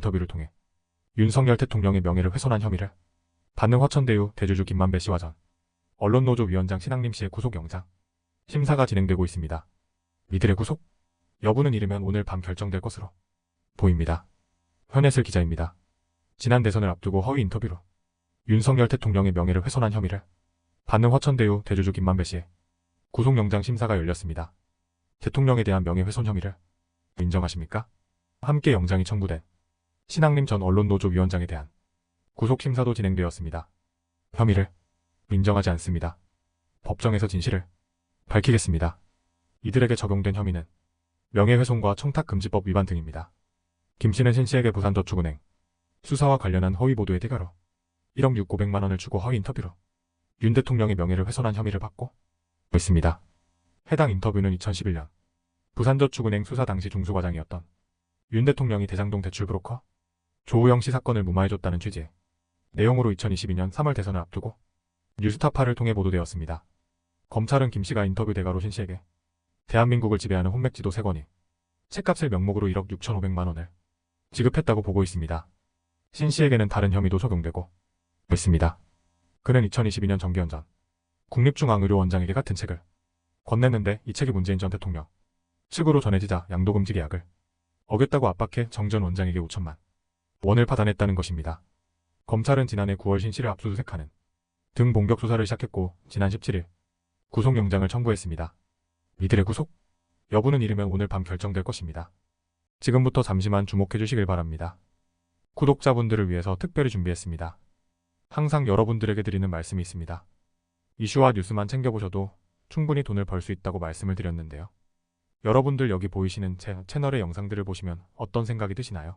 인터뷰를 통해 윤석열 대통령의 명예를 훼손한 혐의를 받는 화천대유 대주주 김만배 씨와 전 언론노조 위원장 신학림 씨의 구속영장 심사가 진행되고 있습니다. 이들의 구속 여부는 이르면 오늘 밤 결정될 것으로 보입니다. 현혜슬 기자입니다. 지난 대선을 앞두고 허위 인터뷰로 윤석열 대통령의 명예를 훼손한 혐의를 받는 화천대유 대주주 김만배 씨의 구속영장 심사가 열렸습니다. 대통령에 대한 명예훼손 혐의를 인정하십니까? 함께 영장이 청구된 신학림 전 언론노조 위원장에 대한 구속심사도 진행되었습니다. 혐의를 인정하지 않습니다. 법정에서 진실을 밝히겠습니다. 이들에게 적용된 혐의는 명예훼손과 청탁금지법 위반 등입니다. 김 씨는 신 씨에게 부산저축은행 수사와 관련한 허위 보도의 대가로 1억 6,500만 원을 주고 허위 인터뷰로 윤 대통령의 명예를 훼손한 혐의를 받고 있습니다. 해당 인터뷰는 2011년 부산저축은행 수사 당시 중수과장이었던 윤 대통령이 대장동 대출 브로커 조우영 씨 사건을 무마해줬다는 취지의 내용으로 2022년 3월 대선을 앞두고 뉴스타파를 통해 보도되었습니다. 검찰은 김 씨가 인터뷰 대가로 신 씨에게 대한민국을 지배하는 혼맥지도 3권이 책값을 명목으로 1억 6,500만 원을 지급했다고 보고 있습니다. 신 씨에게는 다른 혐의도 적용되고 있습니다. 그는 2022년 정기현 전 국립중앙의료원장에게 같은 책을 건넸는데 이 책이 문재인 전 대통령 측으로 전해지자 양도금지 계약을 어겼다고 압박해 정 전 원장에게 5천만 원을 받아냈다는 것입니다. 검찰은 지난해 9월 신 씨를 압수수색하는 등 본격 수사를 시작했고 지난 17일 구속영장을 청구했습니다. 이들의 구속 여부는 이르면 오늘 밤 결정될 것입니다. 지금부터 잠시만 주목해 주시길 바랍니다. 구독자분들을 위해서 특별히 준비했습니다. 항상 여러분들에게 드리는 말씀이 있습니다. 이슈와 뉴스만 챙겨보셔도 충분히 돈을 벌 수 있다고 말씀을 드렸는데요. 여러분들 여기 보이시는 제 채널의 영상들을 보시면 어떤 생각이 드시나요?